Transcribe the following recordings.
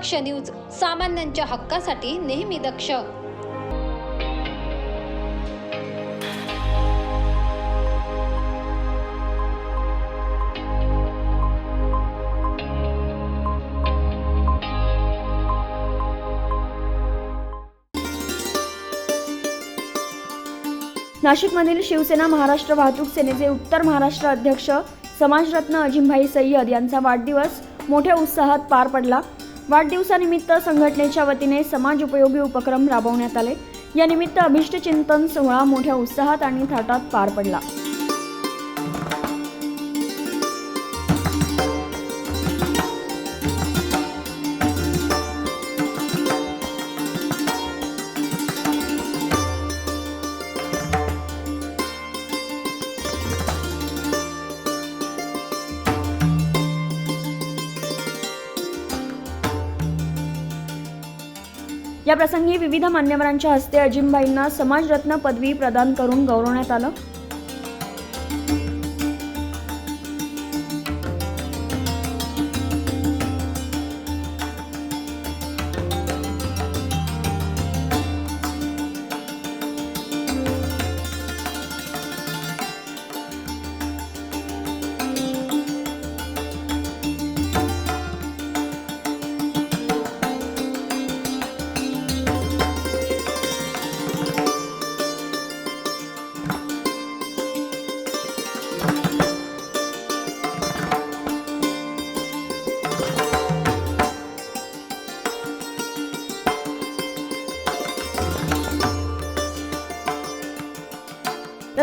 दक्ष news सामान्यांच्या हक्कासाठी नेहमी दक्ष. नाशिकमधील शिवसेना महाराष्ट्र वाहतूक सेनेचे उत्तर महाराष्ट्र अध्यक्ष समाजरत्न अजिमभाई सय्यद यांचा वाढदिवस मोठ्या उत्साहात पार पडला. वाढदिवसानिमित्त संघटनेच्या वतीने समाज उपयोगी उपक्रम राबवण्यात आले. यानिमित्त अभिष्टचिंतन चिंतन सोहळा मोठ्या उत्साहात आणि थाटात पार पडला. याप्रसंगी विविध मान्यवरांच्या हस्ते अजिमबाईंना समाजरत्न पदवी प्रदान करून गौरवण्यात आलं.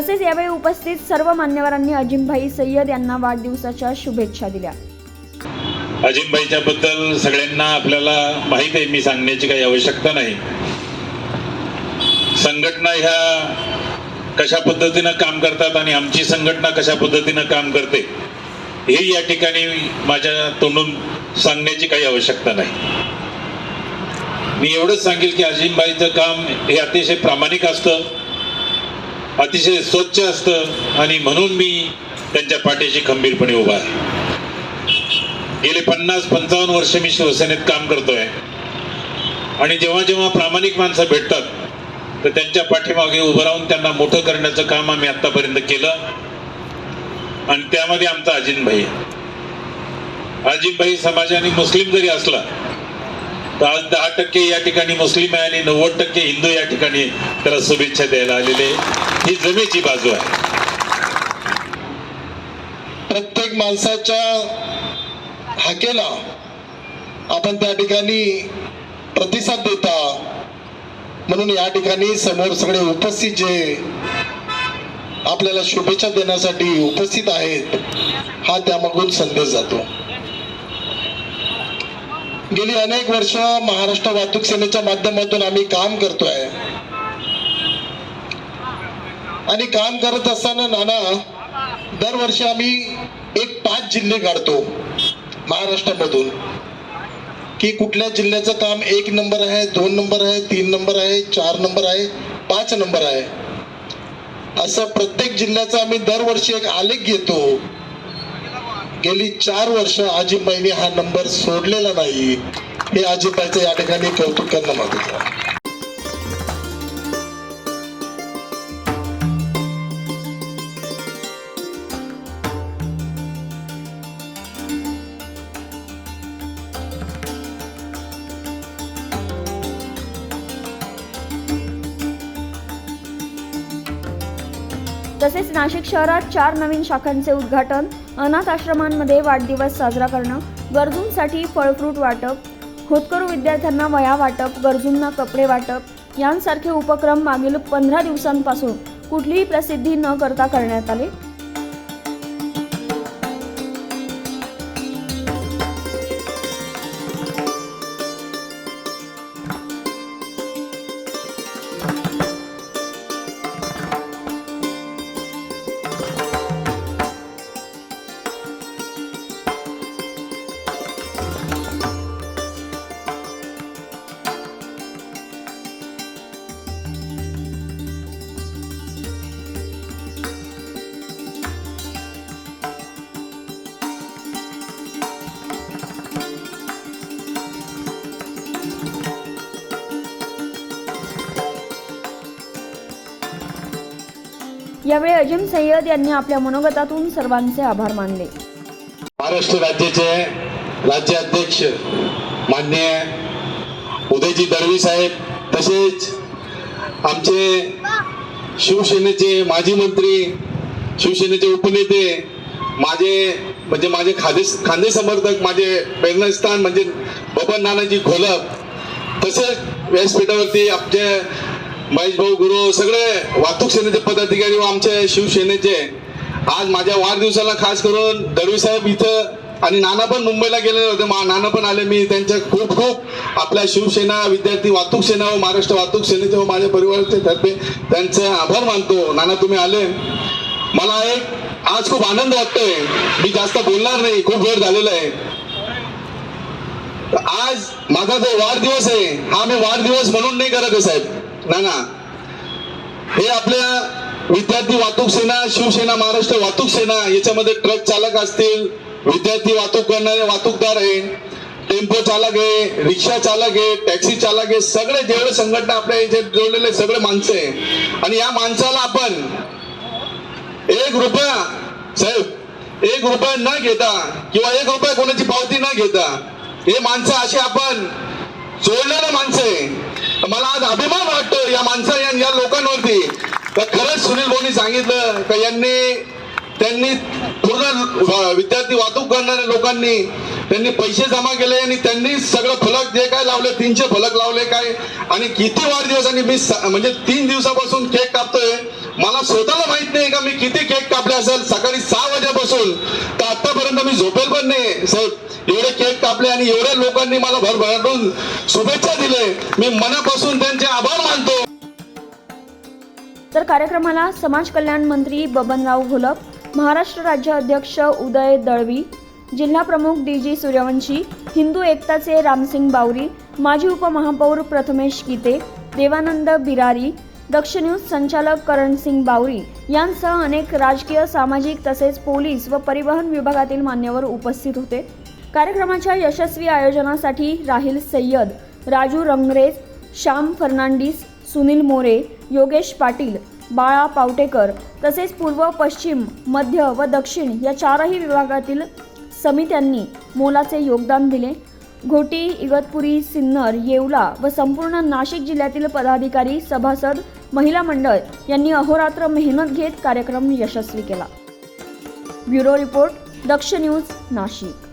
तसेच यावेळी उपस्थित सर्व मान्यवरांनी अजिमभाई सय्यद यांना वाढदिवसाच्या शुभेच्छा दिल्या. अजिमबाईच्या बद्दल सगळ्यांना आपल्याला माहीत आहे मी सांगण्याची काही आवश्यकता नाही. संघटना ह्या कशा पद्धतीनं काम करतात आणि आमची संघटना कशा पद्धतीनं काम करते हे या ठिकाणी माझ्या तोंडून सांगण्याची काही आवश्यकता नाही. मी एवढंच सांगेल की अजिमबाईचं काम हे अतिशय प्रामाणिक असतं. अतिशय स्वच्छ असतं आणि म्हणून मी त्यांच्या पाठीशी खंबीरपणे उभा आहे. गेले पन्नास पंचावन्न वर्ष मी शिवसेनेत काम करतोय. आणि जेव्हा जेव्हा प्रामाणिक माणसं भेटतात तर त्यांच्या पाठीमागे उभं राहून त्यांना मोठं करण्याचं काम आम्ही आतापर्यंत केलं. आणि त्यामध्ये आमचा अजिनभाई आहे. अजिनभाई समाजाने मुस्लिम जरी असला आज दहा टक्के या ठिकाणी मुस्लिम आहे आणि नव्वद टक्के हिंदू या ठिकाणी त्याला शुभेच्छा द्यायला आलेले ही जमेची बाजू आहे. प्रत्येक माणसाच्या हाकेला आपण त्या ठिकाणी प्रतिसाद देता. म्हणून या ठिकाणी समोर सगळे उपस्थित जे आपल्याला शुभेच्छा देण्यासाठी उपस्थित आहेत हा त्यामागून संदेश जातो. गेली अनेक वर्ष महाराष्ट्र वाहतूक सेनेच्या माध्यमातून आम्ही काम करतोय. आणि काम करत असताना नाना दरवर्षी आम्ही एक पाच जिल्हे काढतो महाराष्ट्रामधून. की कुठल्या जिल्ह्याचं काम एक नंबर आहे दोन नंबर आहे तीन नंबर आहे चार नंबर आहे पाच नंबर आहे. असं प्रत्येक जिल्ह्याचा आम्ही दरवर्षी एक आलेख घेतो. गेली चार वर्ष आजीबाईने हा नंबर सोडलेला नाही. हे आजीबाईचं या ठिकाणी कौतुक करणं मागतो तसेच नाशिक शहरात चार नवीन शाखांचे उद्घाटन अनाथ आश्रमांमध्ये वाढदिवस साजरा करणं गरजूंसाठी फळफ्रूट वाटप होतकरू विद्यार्थ्यांना वया वाटप गरजूंना कपडे वाटप यांसारखे उपक्रम मागील पंधरा दिवसांपासून कुठलीही प्रसिद्धी न करता करण्यात आले. यावेळी अजिम सय्यद यांनी आपल्या मनोगतातून सर्वांचे आभार मानले. महाराष्ट्र राज्याचे राज्य अध्यक्ष मान्य उदयजी दळवी साहेब तसेच आमचे शिवसेनेचे माजी मंत्री शिवसेनेचे उपनेते माझे म्हणजे माझे खादे खांदे समर्थक माझे प्रेरणास्थान म्हणजे बबन नानाजी घोलप तसेच व्यासपीठावरती आमचे महेश भाऊ गुरु सगळे वाहतूक सेनेचे पदाधिकारी व आमचे शिवसेनेचे. आज माझ्या वाढदिवसाला खास करून दळवी साहेब इथं आणि नाना पण मुंबईला गेलेले होते. नाना पण आले. मी त्यांच्या खूप खूप आपल्या शिवसेना विद्यार्थी वाहतूक सेना व महाराष्ट्र वाहतूक सेनेचे व माझ्या परिवाराचे तर्फे त्यांचे आभार मानतो. नाना तुम्ही आले. मला एक आज खूप आनंद वाटतोय. मी जास्त बोलणार नाही. खूप वेळ झालेला आहे. तर आज माझा जो वाढदिवस आहे हा मी वाढदिवस म्हणून नाही करत आहे साहेब. नाना हे आपल्या विद्यार्थी वाहतूक सेना शिवसेना महाराष्ट्र वाहतूक सेना याच्यामध्ये ट्रक चालक असतील विद्यार्थी वाहतूक करणारे वाहतूकदार आहे टेम्पो चालक आहे रिक्षा चालक आहे टॅक्सी चालक आहे सगळे जेवढे संघटना आपल्या इथे जोडलेले सगळे माणसं आहे. आणि या माणसाला आपण एक रुपया साहेब एक रुपया न घेता किंवा एक रुपया कोणाची पावती न घेता हे माणसं अशी आपण जोडलेले माणसं आहे. मला आज अभिमान वाटतो या माणसा या या लोकांवरती. तर खरंच सुनील भाऊनी सांगितलं का यांनी त्यांनी पूर्ण विद्यार्थी वाहतूक करणाऱ्या लोकांनी त्यांनी पैसे जमा केले आणि त्यांनी सगळं फलक जे काय लावले तीनशे फलक लावले काय आणि किती वाढदिवस दिवसांनी मी स- म्हणजे तीन दिवसापासून केक कापतोय. मला स्वतःला माहीत नाही का मी किती केक कापले असेल. सकाळी सहा वाजेपासून. तर आतापर्यंत मी झोपेल पण नाही. साहेब एवढे केक कापले आणि एवढ्या लोकांनी मला भरभराटून शुभेच्छा दिले मी मनापासून त्यांचे आभार मानतो. तर कार्यक्रमाला समाज कल्याण मंत्री बबनराव घोलप महाराष्ट्र राज्य अध्यक्ष उदय दळवी जिल्हा प्रमुख डी जी सूर्यवंशी हिंदू एकताचे रामसिंग बावरी माजी उपमहापौर प्रथमेश गीते देवानंद बिरारी दक्ष न्यूज संचालक करणसिंग बावरी यांसह अनेक राजकीय सामाजिक तसेच पोलीस व परिवहन विभागातील मान्यवर उपस्थित होते. कार्यक्रमाच्या यशस्वी आयोजनासाठी राहिल सय्यद राजू रंगरेज श्याम फर्नांडिस सुनील मोरे योगेश पाटील बाळा पावटेकर तसेच पूर्व पश्चिम मध्य व दक्षिण या चारही विभागातील समित्यांनी मोलाचे योगदान दिले. घोटी इगतपुरी सिन्नर येवला व संपूर्ण नाशिक जिल्ह्यातील पदाधिकारी सभासद महिला मंडळ यांनी अहोरात्र मेहनत घेत कार्यक्रम यशस्वी केला. Bureau report Daksh news Nashik.